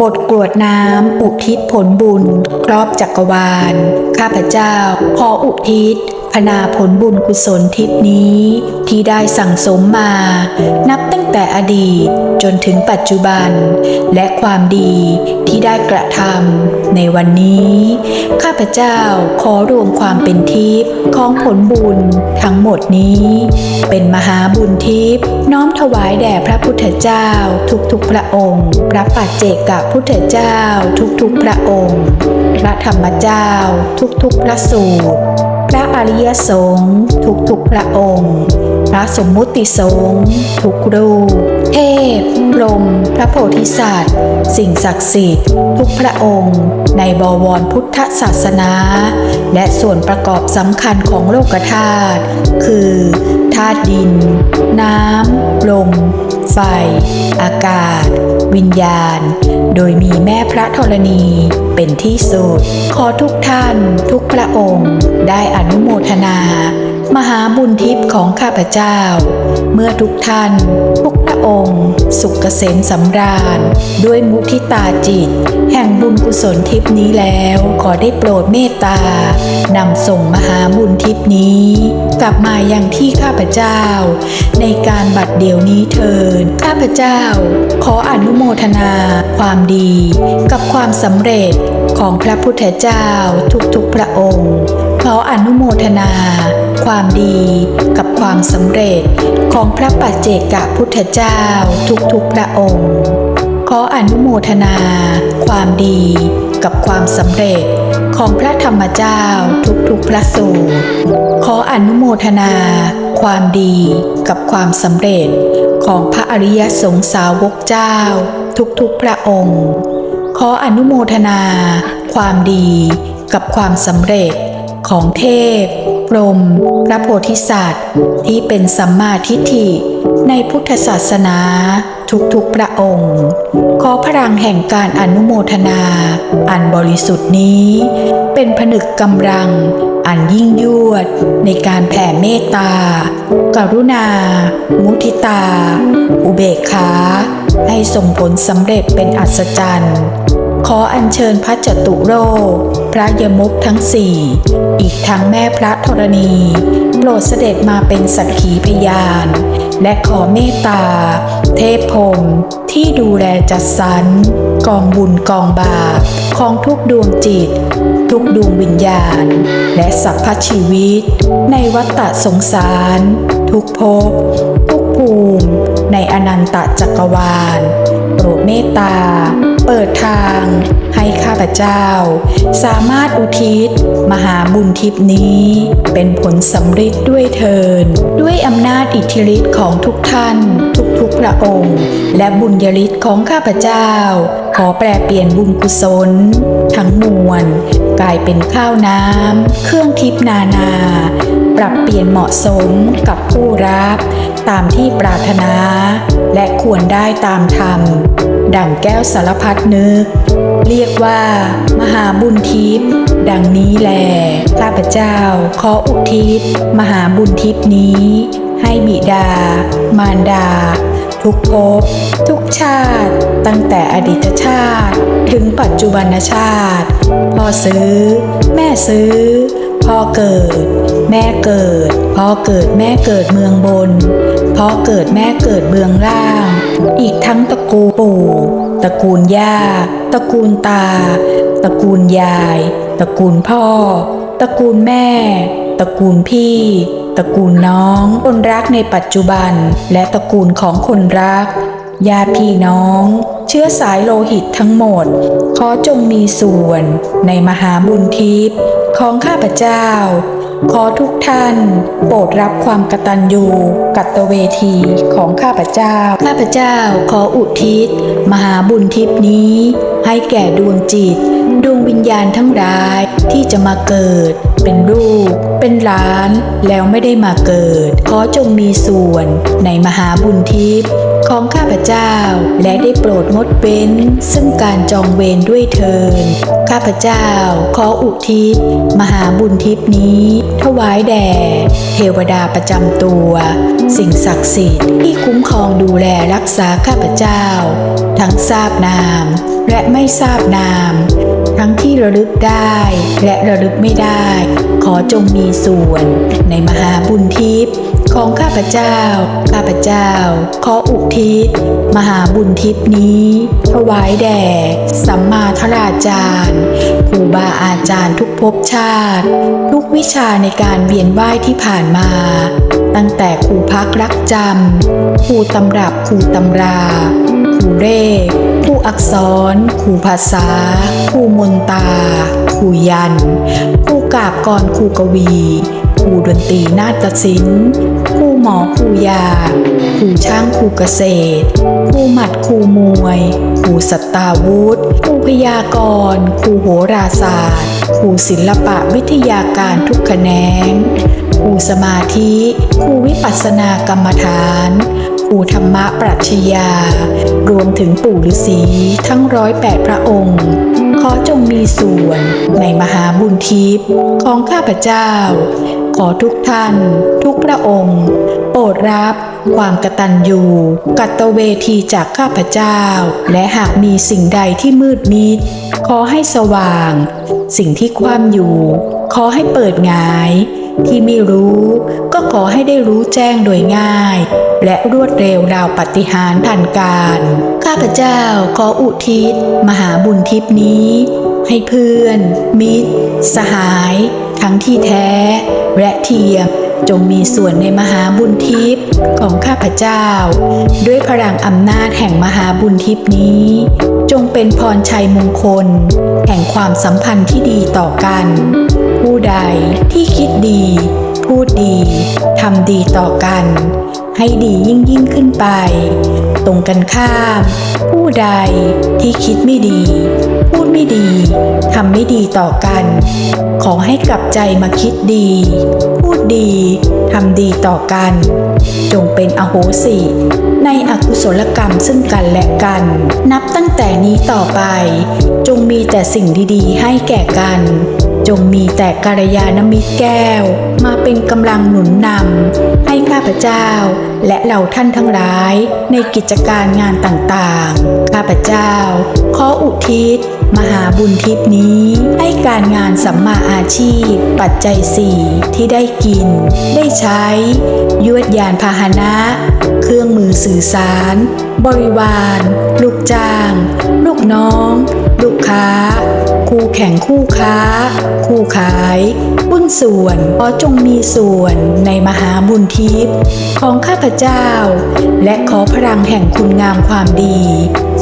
บทกรวดน้ำอุทิศผลบุญ ครอบจักรวาล ข้าพเจ้า ขออุทิศพนาผลบุญกุศลทิพนี้ ที่ได้สั่งสมมา นับตั้งแต่อดีตจนถึงปัจจุบัน และความดีที่ได้กระทำในวันนี้ ข้าพเจ้าขอรวมความเป็นทิพย์ของผลบุญทั้งหมดนี้ เป็นมหาบุญทิพย์น้อมถวายแด่พระพุทธเจ้าทุกๆพระองค์ พระปัจเจกพุทธเจ้าทุกๆพระองค์ พระธรรมเจ้าทุกๆพระสูตร พระอริยสงฆ์ทุกๆพระองค์ พระสมมุติสงฆ์ทุกรูป เทพพรมพระโพธิสัตว์ สิ่งศักดิ์สิทธิ์ ทุกพระองค์ ในบวรพุทธศาสนา และส่วนประกอบสำคัญของโลกธาตุคือธาตุดิน น้ำลม ไฟ อากาศ วิญญาณ โดยมีแม่พระธรณีเป็นที่สุด ขอทุกท่าน ทุกพระองค์ ได้อนุโมทนา มหาบุญทิพย์ของข้าพเจ้า เมื่อทุกท่านทุกพระองค์ สุขเกษมสำราญ ด้วยมุทิตาจิต แห่งบุญกุศลทิพย์นี้แล้ว ขอได้โปรดเมตตานำส่งมหาบุญทิพย์นี้ กลับมาอยังที่ข้าพเจ้า ในการบัดเดี๋ยวนี้เทินข้าพเจ้า ขออนุโมทนา ความดี กับความสำเร็จของพระพุทธเจ้าทุกๆพระองค์ ขออนุโมทนา ความดีกับความสำเร็จของพระปัจเจกพุทธเจ้าทุกๆพระองค์ ขออนุโมทนา ความดีกับความสำเร็จของพระธรรมเจ้าทุกๆพระสูตร ขออนุโมทนา ความดีกับความสำเร็จของพระอริยสงสาวกเจ้า ทุกๆพระองค์ ขออนุโมทนา ความดีกับความสำเร็จ ของเทพ พรหม พระโพธิสัตว์ ที่เป็นสัมมาทิฏฐิในพุทธศาสนาทุกๆพระองค์ ขอพลังแห่งการอนุโมทนา อันบริสุทธิ์นี้ เป็นผนึกกำลัง อันยิ่งยวด ในการแผ่เมตตา กรุณา มุทิตา อุเบกขา ให้ส่งผลสำเร็จเป็นอัศจรรย์ ขออัญเชิญพระจตุโรพระยมุกทั้งสี่อีกทั้งแม่พระธรณี โปรดเสด็จมาเป็นสักขีพยาน และขอเมตตา เทพพรมที่ดูแลจัดสรรกองบุญกองบาปของทุกดวงจิต ทุกดวงวิญญาณ และสัพพชีวิต ในวัฏฏะสงสาร ทุกภพทุกภูมิ ในอนันตจักรวาล โปรดเมตตา เปิดทางให้ข้าพเจ้า สามารถอุทิศ มหาบุญทิพนี้ เป็นผลสำเร็จด้วยเทิน ด้วยอำนาจอิทธิฤทธิ์ของทุกท่าน ทุกๆพระองค์ และบุญยฤทธิ์ของข้าพเจ้า ขอแปลเปลี่ยนบุญกุศล ทั้งมวลกลายเป็นข้าวน้ำ เครื่องทิพนานา ปรับเปลี่ยนเหมาะสมกับผู้รับ ตามที่ปรารถนา และควรได้ตามธรรม ดั่งแก้วสารพัดนึก เรียกว่า มหาบุญทิพย์ดังนี้แลข้าพเจ้าขออุทิศ มหาบุญทิพย์นี้ ให้บิดา มารดา ทุกภพทุกชาติ ตั้งแต่อดีตชาติ ถึงปัจจุบันชาติพ่อซื้อ แม่ซื้อพ่อเกิด แม่เกิดพ่อเกิดแม่เกิดเมืองบนพ่อเกิดแม่เกิดเมืองล่าง อีกทั้งตระกูลปู่ ตระกูลย่า ตระกูลตา ตระกูลยาย ตระกูลพ่อ ตระกูลแม่ ตระกูลพี่ ตระกูลน้อง คนรักในปัจจุบัน และตระกูลของคนรัก ญาติพี่น้อง เชื้อสายโลหิตทั้งหมด ขอจงมีส่วนในมหาบุญทิพย์ของข้าพเจ้า ขอทุกท่านโปรดรับความกตัญญูกัตเวทีของข้าพเจ้า ข้าพเจ้าขออุทิศ มหาบุญทิพนี้ ให้แก่ดวงจิต ดวงวิญญาณทั้งหลายที่จะมาเกิด เป็นลูก เป็นหลาน แล้วไม่ได้มาเกิด ขอจงมีส่วนในมหาบุญทิพย์ ของข้าพเจ้า และได้โปรดงดเว้น ซึ่งการจองเวรด้วยเทินข้าพเจ้าขออุทิศ มหาบุญทิพนี้ ถวายแด่เทวดาประจำตัว สิ่งศักดิ์สิทธิ์ที่คุ้มครองดูแลรักษาข้าพเจ้า ทั้งทราบนาม และไม่ทราบนาม ทั้งที่ระลึกได้และระลึกไม่ได้ ขอจงมีส่วนในมหาบุญทิพย์ ของข้าพเจ้า ข้าพเจ้า ขออุทิศ มหาบุญทิพย์นี้ ถวายแด่ สัมมาทราจารย์ครูบาอาจารย์ทุกภพชาติ ทุกวิชาในการเวียนว่ายที่ผ่านมา ตั้งแต่ครูพักรักจำครูตำรับครูตำราครูเลขครูอักษรครูภาษาครูมนตาครูยันครูกาบกรครูกวี ครูดนตรีนาฏศิลป์ครูหมอครูยาครูช่างครูเกษตรครูหมัดครูมวยครูสัตตาวุธครูพยากรณ์ครูโหราศาสตร์ครูศิลปะวิทยาการทุกแขนงครูสมาธิครูวิปัสสนากรรมฐานครูธรรมะปรัชญารวมถึงปู่ฤาษีทั้งร้อยแปดพระองค์ ขอจงมีส่วนในมหาบุญทิพย์ของข้าพเจ้า ขอทุกท่าน ทุกพระองค์ โปรดรับความกตัญญูกัตเวทีจากข้าพเจ้า และหากมีสิ่งใดที่มืดมิด ขอให้สว่าง สิ่งที่คว่ำอยู่ ขอให้เปิดงาย ที่ไม่รู้ ก็ขอให้ได้รู้แจ้งโดยง่าย และรวดเร็วราวปฏิหารทันการ ข้าพเจ้าขออุทิศ มหาบุญทิพนี้ ให้เพื่อน มิตร สหาย ทั้งที่แท้และเทียมจงมีส่วนในมหาบุญทิพย์ของข้าพเจ้า ด้วยพลังอำนาจแห่งมหาบุญทิพย์นี้ จงเป็นพรชัยมงคล แห่งความสัมพันธ์ที่ดีต่อกัน ผู้ใดที่คิดดี พูดดีทำดีต่อกัน ให้ดียิ่งยิ่งขึ้นไป ตรงกันข้าม ผู้ใดที่คิดไม่ดี พูดไม่ดีทำไม่ดีต่อกัน ขอให้กลับใจมาคิดดี พูดดีทำดีต่อกัน จงเป็นอโหสิ ในอกุศลกรรมซึ่งกันและกัน นับตั้งแต่นี้ต่อไป จงมีแต่สิ่งดีๆ ให้แก่กัน จงมีแต่กัลยาณมิตรแก้ว มาเป็นกำลังหนุนนำให้ข้าพเจ้า และเหล่าท่านทั้งหลาย ในกิจการงานต่างๆ ข้าพเจ้า ขออุทิศมหาบุญทิพนี้ ให้การงานสัมมาอาชีพ ปัจจัยสี่ที่ได้กิน ได้ใช้ ยวดยานพาหนะ เครื่องมือสื่อสาร บริวาร ลูกจ้าง ลูกน้อง ลูกค้า คู่แข่งคู่ค้า คู่ขายหุ้นส่วนขอจงมีส่วนในมหาบุญทิพย์ของข้าพเจ้า และขอพลังแห่งคุณงามความดี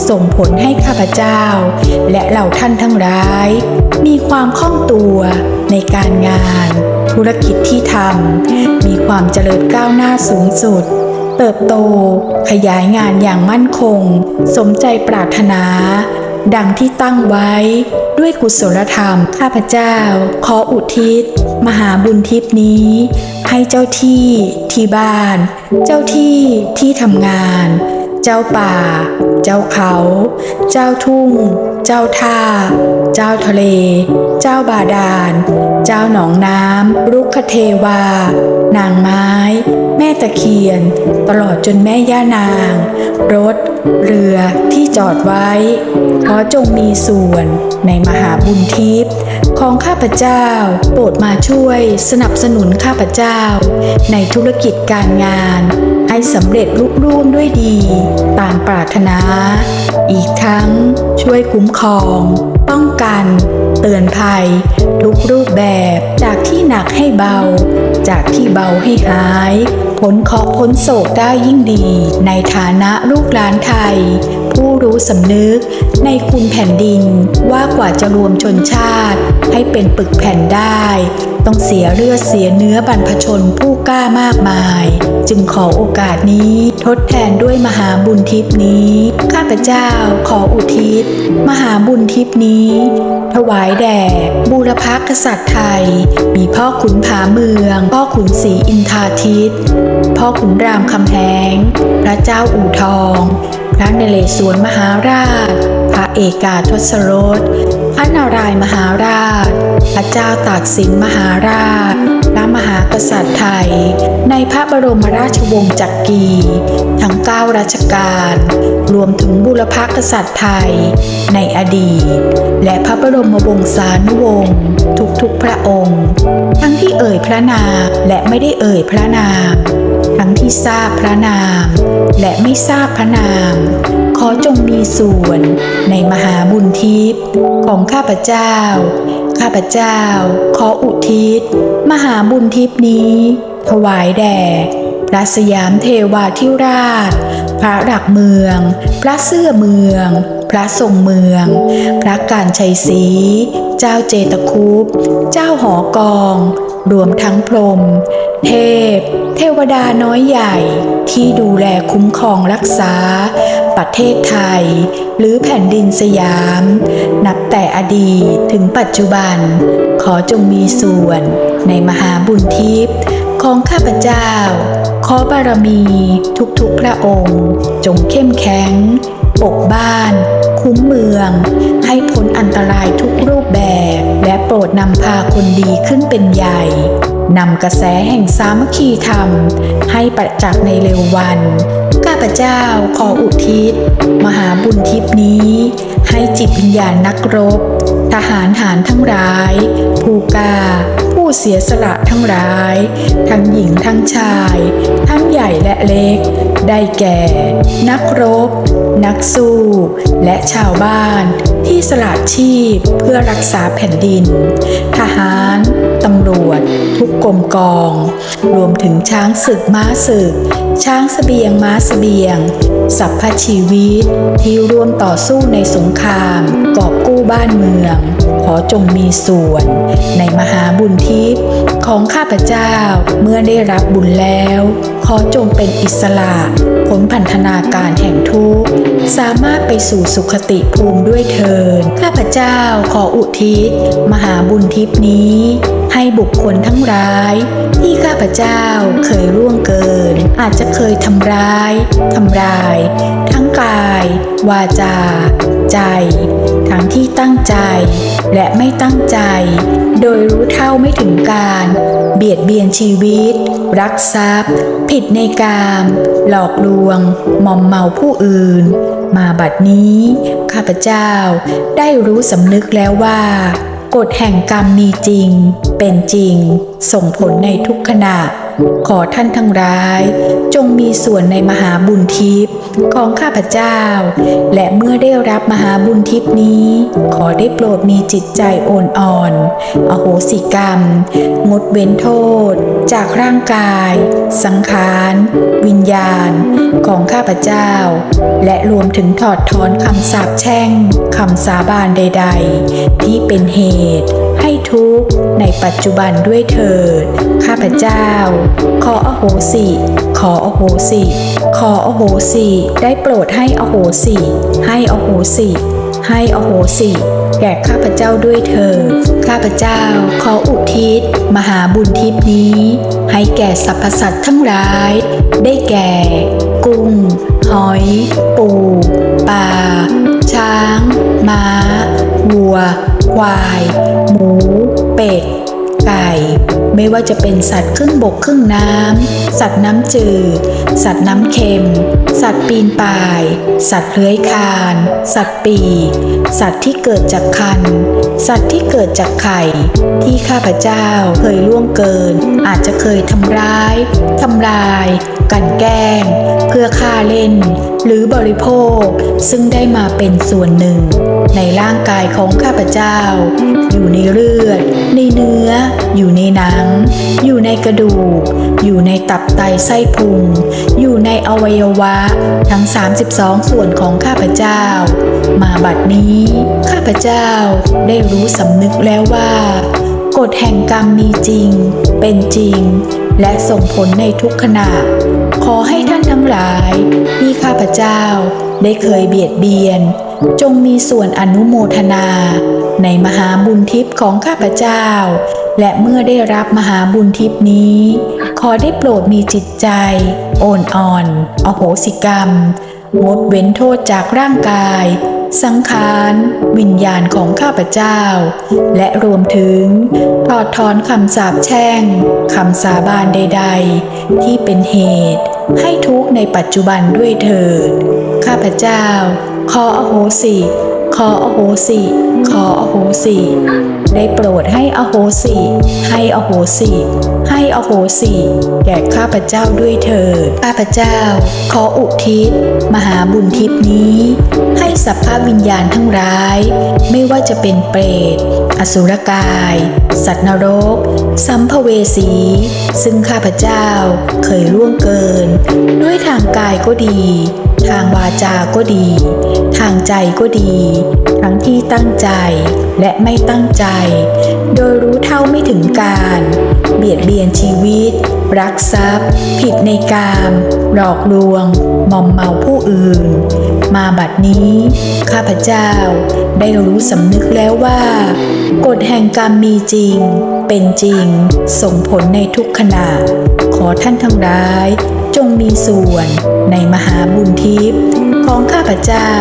ส่งผลให้ข้าพเจ้า และเหล่าท่านทั้งหลาย มีความคล่องตัวในการงาน ธุรกิจที่ทำมีความเจริญก้าวหน้าสูงสุด เติบโต ขยายงานอย่างมั่นคง สมใจปรารถนา ดังที่ตั้งไว้ด้วยกุศลธรรม ข้าพเจ้า ขออุทิศ มหาบุญทิพนี้ ให้เจ้าที่ที่บ้าน เจ้าที่ที่ทำงาน เจ้าป่า เจ้าเขา เจ้าทุ่ง เจ้าท่า เจ้าทะเล เจ้าบาดาล เจ้าหนองน้ำรุกขเทวา นางไม้ แม่ตะเคียน ตลอดจนแม่ย่านาง รถ เรือที่จอดไว้ ขอจงมีส่วนในมหาบุญทิพย์ของข้าพเจ้า โปรดมาช่วยสนับสนุนข้าพเจ้า ในธุรกิจการงาน สำเร็จลุร่วงด้วยดี ตามปรารถนา อีกทั้งช่วยคุ้มครอง ป้องกัน เตือนภัย ทุกรูปแบบจากที่หนักให้เบา จากที่เบาให้หายพ้นเคราะห์พ้นโศกได้ยิ่งดี ในฐานะลูกหลานไทย ผู้รู้สำนึก ในคุณแผ่นดินว่ากว่าจะรวมชนชาติ ให้เป็นปึกแผ่นได้ ต้องเสียเลือดเสียเนื้อบรรพชนผู้กล้ามากมาย จึงขอโอกาสนี้ทดแทนด้วยมหาบุญทิพนี้ ข้าพเจ้าขออุทิศ มหาบุญทิพนี้ ถวายแด่บูรพกษัตริย์ไทย มีพ่อขุนผาเมือง พ่อขุนศรีอินทาทิต พ่อขุนรามคำแหง พระเจ้าอู่ทอง ระนเรศวรมหาราช พระเอกาทศรสพระนารายมหาราช พระเจ้าตากสินมหาราช พระมหากษัตริย์ไทย ในพระบรมราชวงศ์จักรีทั้งเก้ารัชกาล รวมถึงบุรพกษัตริย์ไทย ในอดีต และพระบรมวงศานุวงศ์ทุกๆพระองค์ ทั้งที่เอ่ยพระนามและไม่ได้เอ่ยพระนาม ทั้งที่ทราบพระนาม และไม่ทราบพระนาม ขอจงมีส่วนในมหาบุญทิพย์ของข้าพเจ้า ข้าพเจ้า ขออุทิศ มหาบุญทิพย์นี้ ถวายแด่พระสยามเทวาธิราช พระหลักเมือง พระเสื้อเมือง พระทรงเมือง พระการชัยศรี เจ้าเจตคุป เจ้าหอกอง รวมทั้งพรหมเทพ เทวดาน้อยใหญ่ที่ดูแลคุ้มครองรักษา ประเทศไทย หรือแผ่นดินสยาม นับแต่อดีตถึงปัจจุบัน ขอจงมีส่วนในมหาบุญทิพย์ของข้าพเจ้า ขอบารมีทุกๆพระองค์ จงเข้มแข็ง ปกบ้าน คุ้มเมือง ให้พ้นอันตรายทุกรูปแบบ โปรดนำพาคนดีขึ้นเป็นใหญ่นำกระแสแห่งสามัคคีธรรม ให้ประจักษ์ในเร็ววัน ข้าพเจ้าขออุทิศ มหาบุญทิพนี้ ให้จิตวิญญาณนักรบ ทหารหารทั้งร้าย ผู้กล้า เสียสละทั้งร้าย ทั้งหญิงทั้งชาย ทั้งใหญ่และเล็ก ได้แก่ นักรบ นักสู้ และชาวบ้าน ที่สละชีพเพื่อรักษาแผ่นดิน ทหารำรวจ ทุกกรมกอง รวมถึงช้างศึกม้าศึก ช้างสเสบียงม้าสเสบียงสัพพชีวิต ที่ร่วมต่อสู้ในสงคราม กอบกู้บ้านเมือง ขอจงมีส่วน ในมหาบุญทิพย์ของข้าพเจ้าเมื่อได้รับบุญแล้ว ขอจงเป็นอิสระผลพันธนาการแห่งทุกข์สามารถไปสู่สุขติภูมิด้วยเทินข้าพเจ้าขออุทิศ มหาบุญทิพนี้ ให้บุคคลทั้งร้าย ที่ข้าพเจ้าเคยร่วงเกิน อาจจะเคยทำร้ายทำลาย ทั้งกาย วาจา ใจ ทั้งที่ตั้งใจ และไม่ตั้งใจ โดยรู้เท่าไม่ถึงการ เบียดเบียนชีวิต รักทรัพย์ ผิดในกาม หลอกลวงมอมเมาผู้อื่น มาบัดนี้ ข้าพเจ้าได้รู้สำนึกแล้วว่า กฎแห่งกรรมมีจริง เป็นจริง ส่งผลในทุกขณะ ขอท่านทั้งร้าย จงมีส่วนในมหาบุญทิพย์ของข้าพเจ้า และเมื่อได้รับมหาบุญทิพย์นี้ ขอได้โปรดมีจิตใจโอนอ่อน อโหสิกรรม งดเว้นโทษ จากร่างกาย สังขาร วิญญาณ ของข้าพเจ้า และรวมถึงถอดถอนคำสาปแช่งคำสาบานใด ๆ ที่เป็นเหตุให้ทุกข์ในปัจจุบันด้วยเถิด ข้าพเจ้า ขออโหสิ ขออโหสิ ขออโหสิ ได้โปรดให้อโหสิ ให้อโหสิ ให้อโหสิแก่ข้าพเจ้าด้วยเถิด ข้าพเจ้าขออุทิศ มหาบุญทิพนี้ ให้แก่สรรพสัตว์ทั้งหลาย ได้แก่ กุ้ง หอย ปู ปลา ช้าง ม้า วัว ควาย หมู เป็ด ไก่ ไม่ว่าจะเป็นสัตว์ครึ่งบกครึ่งน้ำ สัตว์น้ำจืด สัตว์น้ำเค็ม สัตว์ปีนป่าย สัตว์เลื้อยคลาน สัตว์ปีสัตว์ที่เกิดจากคัน สัตว์ที่เกิดจากไข่ ที่ข้าพเจ้าเคยล่วงเกิน อาจจะเคยทำร้าย ทำลาย กันแกล้ง เพื่อฆ่าเล่น หรือบริโภค ซึ่งได้มาเป็นส่วนหนึ่ง ในร่างร่างกายของข้าพเจ้า อยู่ในเลือด ในเนื้อ อยู่ในหนัง อยู่ในกระดูก อยู่ในตับไตไส้พุง อยู่ในอวัยวะ ทั้ง 32 ส่วนของข้าพเจ้า มาบัดนี้ ข้าพเจ้าได้รู้สำนึกแล้วว่า กฎแห่งกรรมมีจริง เป็นจริง และส่งผลในทุกขณะ ขอให้ท่านทั้งหลายที่ข้าพเจ้าได้เคยเบียดเบียน จงมีส่วนอนุโมทนา ในมหาบุญทิพย์ของข้าพเจ้า และเมื่อได้รับมหาบุญทิพย์นี้ ขอได้โปรดมีจิตใจ โอนอ่อน อโหสิกรรม งดเว้นโทษจากร่างกาย สังขาร วิญญาณของข้าพเจ้า และรวมถึงถอดถอนคำสาปแช่งคำสาบานใด ๆ ที่เป็นเหตุ ให้ทุกข์ในปัจจุบันด้วยเถิด ข้าพเจ้า ขออโหสิ ขออโหสิ ขออโหสิ ได้โปรดให้อโหสิ ให้อโหสิ ให้อโหสิ แก่ข้าพเจ้าด้วยเถิด ข้าพเจ้า ขออุทิศ มหาบุญทิพนี้ ให้สัพพวิญญาณทั้งร้าย ไม่ว่าจะเป็นเปรต อสุรกาย สัตว์นรก สัมภเวสี ซึ่งข้าพเจ้าเคยล่วงเกิน ด้วยทางกายก็ดี ทางวาจาก็ดี ทางใจก็ดี ทั้งที่ตั้งใจและไม่ตั้งใจ โดยรู้เท่าไม่ถึงการ เบียดเบียนชีวิต รักทรัพย์ ผิดในกามหลอกลวง มอมเมาผู้อื่น มาบัดนี้ ข้าพเจ้าได้รู้สำนึกแล้วว่า กฎแห่งกรรมมีจริง เป็นจริง ส่งผลในทุกขณะ ขอท่านทั้งหลายจ มีส่วนในมหาบุญทิพย์ของข้าพเจ้า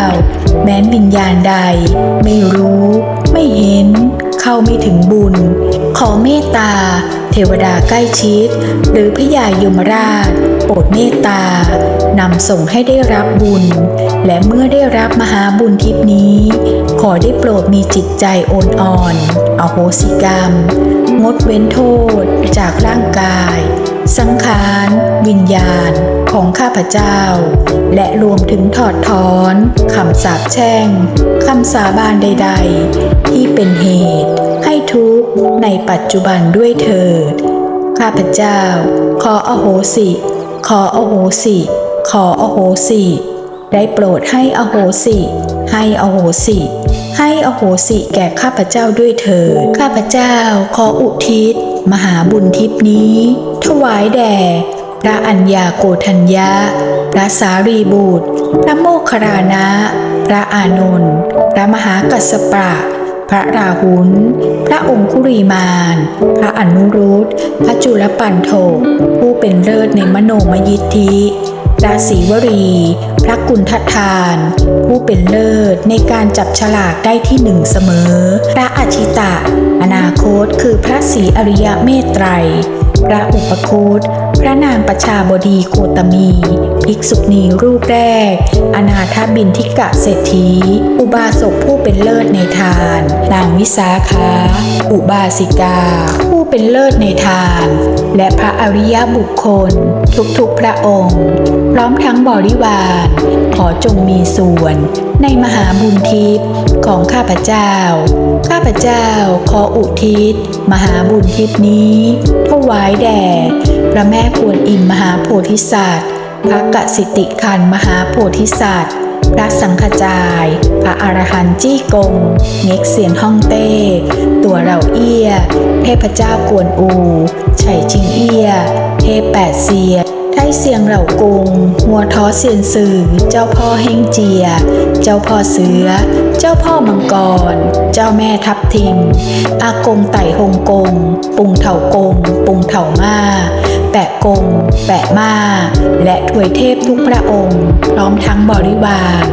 แม้นวิญญาณใด ไม่รู้ ไม่เห็น เข้าไม่ถึงบุญ ขอเมตตา เทวดาใกล้ชิด หรือพญายมราช โปรดเมตตานำส่งให้ได้รับบุญ และเมื่อได้รับมหาบุญทิพนี้ ขอได้โปรดมีจิตใจโอนอ่อน อโหสิกรรม งดเว้นโทษจากร่างกาย สังขาร วิญญาณของข้าพเจ้า และรวมถึงถอดถอนคำสาปแช่งคำสาบานใด ๆ ที่เป็นเหตุ ให้ทุกข์ในปัจจุบันด้วยเถิด ข้าพเจ้า ขออโหสิ ขออโหสิ ขออโหสิ ได้โปรดให้อโหสิ ให้อโหสิให้อโหสิแก่ข้าพเจ้าด้วยเถิด ข้าพเจ้าขออุทิศ มหาบุญทิพนี้ ถวายแด่ พระอัญญาโกธัญญะ พระสารีบุตร พระโมคคารนะ พระอานนท์ พระมหากัสสปะ พระราหุลพระองคุรีมาน พระอนุรุตพระจุลปันโทผู้เป็นเลิศในมโนมยิทธิพระศรีวรี พระกุณฑทาน ผู้เป็นเลิศในการจับฉลากได้ที่หนึ่งเสมอ พระอาชิตะ อนาคตคือพระศรีอริยเมตไตร พระอุปคุต พระนางประชาบดีโคตมี ภิกษุณีรูปแรก อนาถบินทิกะเศรษฐี อุบาสกผู้เป็นเลิศในทาน นางวิสาขา อุบาสิกา เป็นเลิศในทาน และพระอริยบุคคล ทุกๆพระองค์ พร้อมทั้งบริวารขอจงมีส่วนในมหาบุญทิพย์ของข้าพเจ้า ข้าพเจ้าขออุทิศ มหาบุญทิพย์นี้ถวายแด่พระแม่กวนอิมมหาโพธิสัตว์ พระกสิติคันมหาโพธิสัตว์พระสังฆจาย พระอรหันต์จี้กง เง็กเสียนฮ่องเต้ ตัวเราเอี้ย เทพเจ้ากวนอูไฉชิงเอีย เทพแปดเสียไทเสียงเหล่ากงหัวท้อเสียนสื่อ เจ้าพ่อเฮงเจีย เจ้าพ่อเสือ เจ้าพ่อมังกร เจ้าแม่ทับทิม อากงไต่ฮงกง ปุงเถากง ปุงเถามา แปะกง แปะมา และถวยเทพทุกพระองค์ พร้อมทั้งบริวาร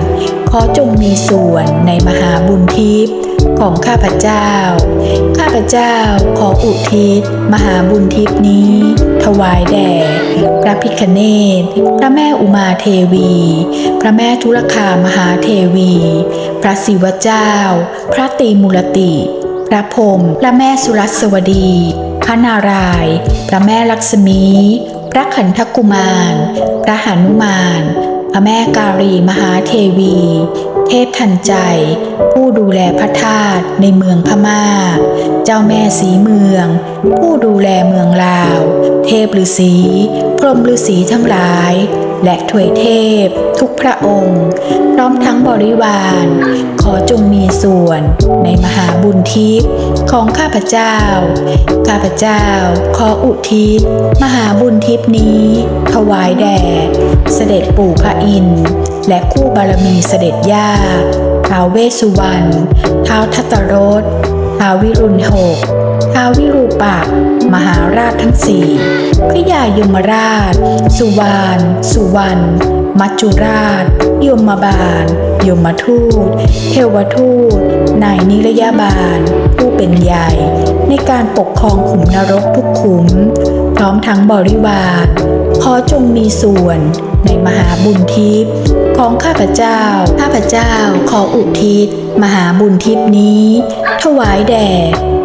ขอจงมีส่วนในมหาบุญทิพย์ ของข้าพเจ้า ข้าพเจ้าขออุทิศ มหาบุญทิพนี้ ถวายแด่พระพิคเนตพระแม่อุมาเทวี พระแม่ทุลคามหาเทวี พระศิวเจ้า พระตีมุรติ พระพรมพระแม่สุรัสวดี พระนารายณ์พระแม่ลักษมี พระขันธกุมาร พระหนุมานพระแม่การีมหาเทวี เทพทันใจ ผู้ดูแลพระธาตุในเมืองพม่า เจ้าแม่สีเมือง ผู้ดูแลเมืองลาว เทพฤาษีพรหมฤาษีทั้งหลาย และถวยเทพ ทุกพระองค์ พร้อมทั้งบริวาร ขอจงมีส่วนในมหาบุญทิพย์ของข้าพเจ้า ข้าพเจ้าขออุทิศมหาบุญทิพย์นี้ ถวายแด่เสด็จปู่พระอินทร์ และคู่บารมีเสด็จย่าท้าวเวสสุวรรณท้าวทัตตรสท้าววิรุณหกท้าววิรูปักษ์มหาราชทั้งสี่พระยายมราช สุวรรณสุวรรณมัจจุราช ยมบาล ยมทูต เทวทูต นายนิรยาบาล ผู้เป็นใหญ่ ในการปกครองขุมนรกทุกขุม พร้อมทั้งบริวาร ขอจงมีส่วนในมหาบุญทิพย์ของข้าพเจ้า ข้าพเจ้าขออุทิศ มหาบุญทิพย์นี้ ถวายแด่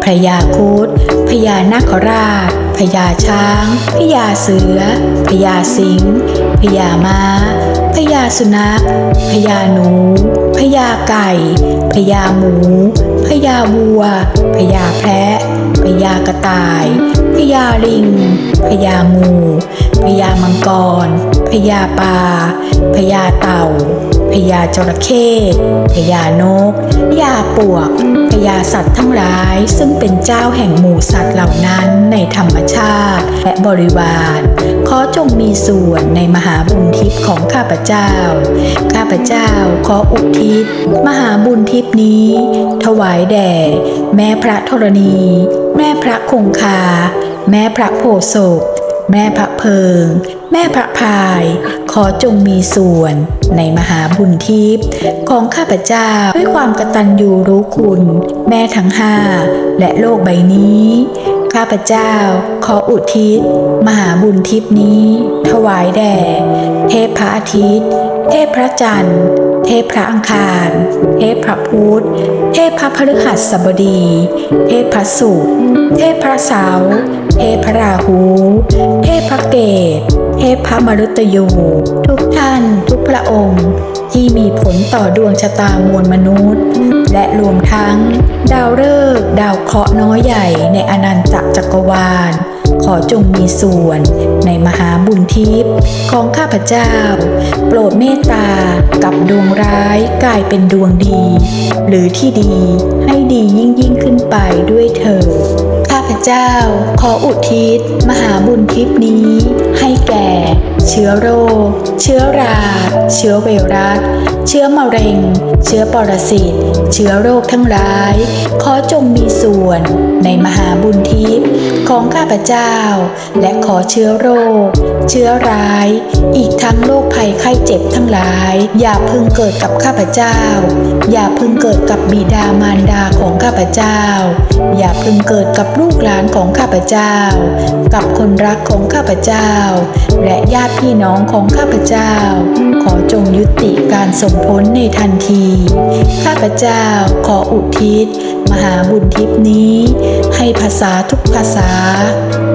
พระยาคุดพญานาคราชพญาช้างพญาเสือพญาสิงห์พญาม้าพญาสุนัขพญาหนูพญาไก่พญาหมูพญาวัวพญาแพะพญากระต่ายพญาลิงพญางู พญามังกรพญาปลาพญาเต่าพญาจระเข้พญานกพญาปวกพญาสัตว์ทั้งหลาย ซึ่งเป็นเจ้าแห่งหมู่สัตว์เหล่านั้นในธรรมชาติ และบริวารขอจงมีส่วนในมหาบุญทิพย์ของข้าพเจ้า ข้าพเจ้าขออุทิศ มหาบุญทิพย์นี้ ถวายแด่ แม่พระธรณี แม่พระคงคา แม่พระโพธิ์ศพ แม่พระเพิง แม่พระพาย ขอจงมีส่วนในมหาบุญทิพย์ของข้าพเจ้าด้วยความกตัญญูรู้คุณ แม่ทั้งห้าและโลกใบนี้ ข้าพเจ้าขออุทิศ มหาบุญทิพย์นี้ ถวายแด่ เทพพระอาทิตย์ เทพพระจันทร์เทพพระอังคาร เทพพระพุธ เทพพระพฤหัสบดี เทพพระศุกร์ เทพพระเสาเทพพระราหู เทพพระเกตเทพพระมฤตยู ทุกท่านทุกพระองค์ ที่มีผลต่อดวงชะตามวลมนุษย์ และรวมทั้ง ดาวฤกษ์ดาวเคราะห์น้อยใหญ่ในอนันตจักรวาล ขอจงมีส่วนในมหาบุญทิพย์ของข้าพเจ้า โปรดเมตตากับดวงร้ายกลายเป็นดวงดี หรือที่ดีให้ดียิ่งยิ่งขึ้นไปด้วยเถิด พเจ้า ขออุทิศ มหาบุญทิพนี้ ให้แก่ เชื้อโรค เชื้อรา เชื้อไวรัส เชื้อมะเร็ง เชื้อปรสิต เชื้อโรคทั้งหลาย ขอจงมีส่วนในมหาบุญทิพของข้าพเจ้า และขอเชื้อโรค เชื้อร้าย อีกทั้งโรคภัยไข้เจ็บทั้งหลาย อย่าพึงเกิดกับข้าพเจ้า อย่าพึงเกิดกับบิดามารดาของข้าพเจ้า อย่าพึงเกิดกับลูกหลานของข้าพเจ้า กับคนรักของข้าพเจ้า และญาติพี่น้องของข้าพเจ้า ขอจงยุติการสมพ้นในทันที ข้าพเจ้าขออุทิศ มหาบุญทิพนี้ ให้ภาษาทุกภาษา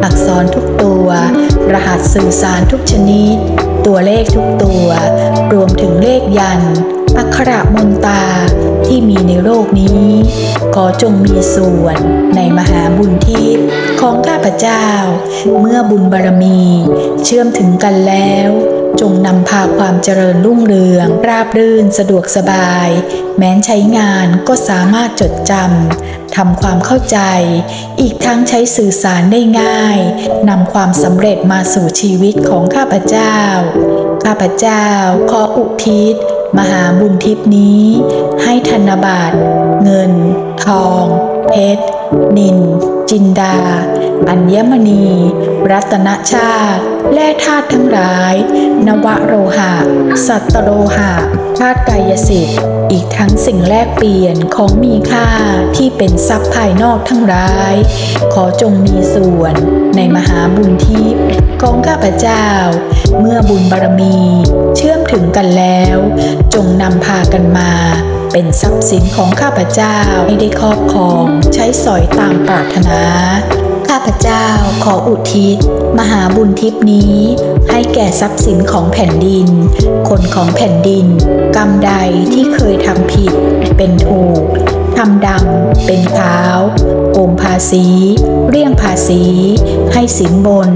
อักษรทุกตัว รหัสสื่อสารทุกชนิด ตัวเลขทุกตัว รวมถึงเลขยัน อักขรมนตาที่มีในโลกนี้ ขอจงมีส่วนในมหาบุญทิพย์ของข้าพเจ้า เมื่อบุญบารมีเชื่อมถึงกันแล้ว จงนำพาความเจริญรุ่งเรือง ราบรื่นสะดวกสบาย แม้นใช้งานก็สามารถจดจำทำความเข้าใจ อีกทั้งใช้สื่อสารได้ง่ายนำความสำเร็จมาสู่ชีวิตของข้าพเจ้า ข้าพเจ้าขออุทิศ มหาบุญทิพย์นี้ ให้ธนบัตรเงิน ทอง เพชร นิน จินดา อัญมณี รัตนชาติแร่ธาตุทั้งหลาย นวโรหะ สัตตโรหะธาตุกายสิทธิ์ อีกทั้งสิ่งแลกเปลี่ยนของมีค่าที่เป็นทรัพย์ภายนอกทั้งหลาย ขอจงมีส่วน ในมหาบุญทิพย์ของข้าพเจ้า เมื่อบุญบารมีเชื่อมถึงกันแล้ว จงนำพากันมา เป็นทรัพย์สินของข้าพเจ้าให้ได้ครอบครองใช้สอยตามปรารถนาข้าข้าพเจ้าขออุทิศ มหาบุญทิพนี้ ให้แก่ทรัพย์สินของแผ่นดิน คนของแผ่นดิน กรรมใดที่เคยทำผิด เป็นถูก ทำดำเป็นขาวโกงภาษี เรี่ยงภาษี ให้สินบน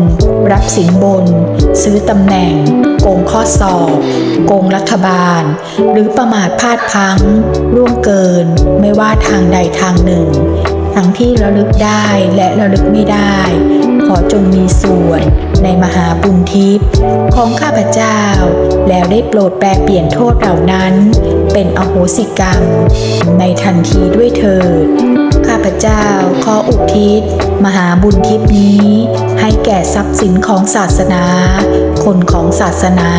รับสินบน ซื้อตำแหน่ง โกงข้อสอบ โกงรัฐบาล หรือประมาทพลาดพลั้งล่วงเกิน ไม่ว่าทางใดทางหนึ่ง ทั้งที่ระลึกได้และระลึกไม่ได้ ขอจงมีส่วน ในมหาบุญทิพย์ของข้าพเจ้า แล้วได้โปรดแปลเปลี่ยนโทษเหล่านั้น เป็นอโหสิกรรม ในทันทีด้วยเถิด ข้าพเจ้าขออุทิศ มหาบุญทิพย์นี้ ให้แก่ทรัพย์สินของศาสนา คนของศาสนา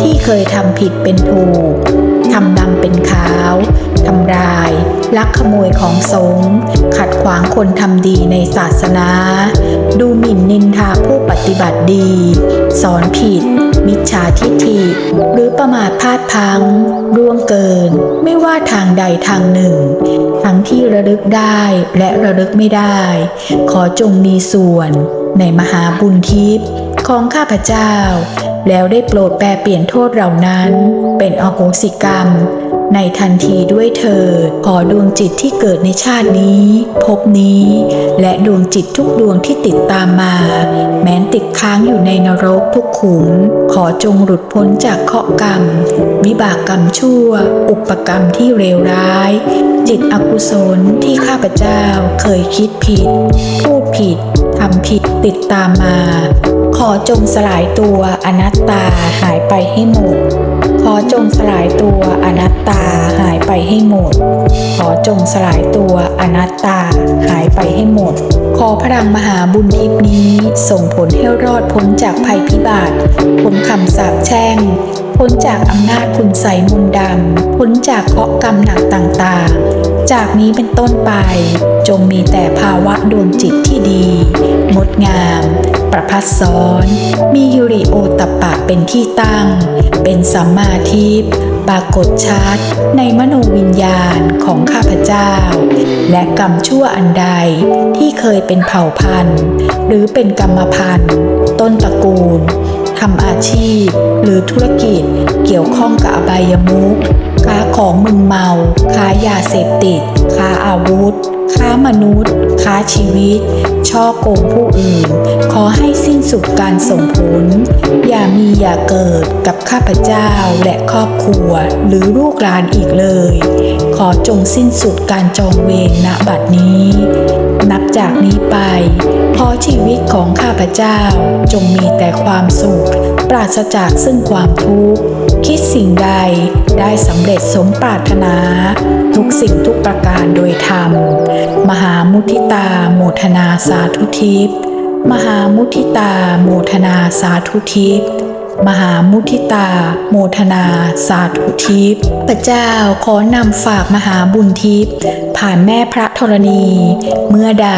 ที่เคยทำผิดเป็นถูกำดำเป็นขาว ทำลาย ลักขโมยของสงฆ์ขัดขวางคนทำดีในศาสนา ดูหมิ่นนินทาผู้ปฏิบัติดี สอนผิด มิจฉาทิฐิ หรือประมาทพลาดพลังร่วงเกิน ไม่ว่าทางใดทางหนึ่ง ทั้งที่ระลึกได้และระลึกไม่ได้ ขอจงมีส่วนในมหาบุญทิพย์ของข้าพเจ้า แล้วได้โปรดแปลเปลี่ยนโทษเหล่านั้น เป็นอโหสิกรรม ในทันทีด้วยเถิดขอดวงจิตที่เกิดในชาตินี้ภพนี้ และดวงจิตทุกดวงที่ติดตามมา แม้นติดค้างอยู่ในนรกทุกขุม ขอจงหลุดพ้นจากเคราะห์กรรม วิบากกรรมชั่ว อุปกรรมที่เลวร้าย จิตอกุศลที่ข้าพเจ้าเคยคิดผิด พูดผิดทำผิดติดตามมา ขอจงสลายตัวอนัตตาหายไปให้หมด ขอจงสลายตัวอนัตตาหายไปให้หมด ขอจงสลายตัวอนัตตาหายไปให้หมด ขอพลังมหาบุญทิพนี้ส่งผลให้รอดพ้นจากภัยพิบัติพ้นคำสาปแช่ง พ้นจากอำนาจคุณใสมนดำพ้นจากเคราะห์กรรมหนักต่างๆ จากนี้เป็นต้นไป จงมีแต่ภาวะดวงจิตที่ดี งดงาม ประพัสสอน มีฮิริโอตปะเป็นที่ตั้ง เป็นสัมมาทิพย์ปรากฏชัดในมโนวิญญาณของข้าพเจ้า และกรรมชั่วอันใดที่เคยเป็นเผ่าพันธุ์ หรือเป็นกรรมพันธุ์ ต้นตระกูล ทำอาชีพ หรือธุรกิจเกี่ยวข้องกับอบายมุข ค้าของมึนเมา ค้ายาเสพติด ค้าอาวุธ ค้ามนุษย์ ค้าชีวิต ช่อโกงผู้อื่น ขอให้สิ้นสุดการส่งผล อย่ามีอย่าเกิดกับข้าพเจ้าและครอบครัว หรือลูกหลานอีกเลย ขอจงสิ้นสุดการจองเวรณบัดนี้ นับจากนี้ไปขอชีวิตของข้าพเจ้าจงมีแต่ความสุข ปราศจากซึ่งความทุกข์ คิดสิ่งใดได้สำเร็จสมปรารถนา ทุกสิ่งทุกประการโดยธรรม มหามุทิตาโมทนาสาธุทิพย์มหามุทิตาโมทนาสาธุทิพย์มหามุทิตา โมทนา สาธุทิพย์พระเจ้าขอนำฝากมหาบุญทิพย์ผ่านแม่พระธรณี เมื่อใด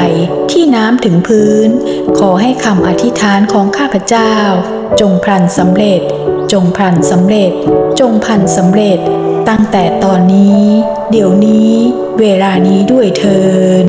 ที่น้ำถึงพื้น ขอให้คำอธิษฐานของข้าพเจ้า จงพลันสำเร็จ จงพลันสำเร็จ จงพลันสำเร็จ ตั้งแต่ตอนนี้ เดี๋ยวนี้ เวลานี้ด้วยเถิด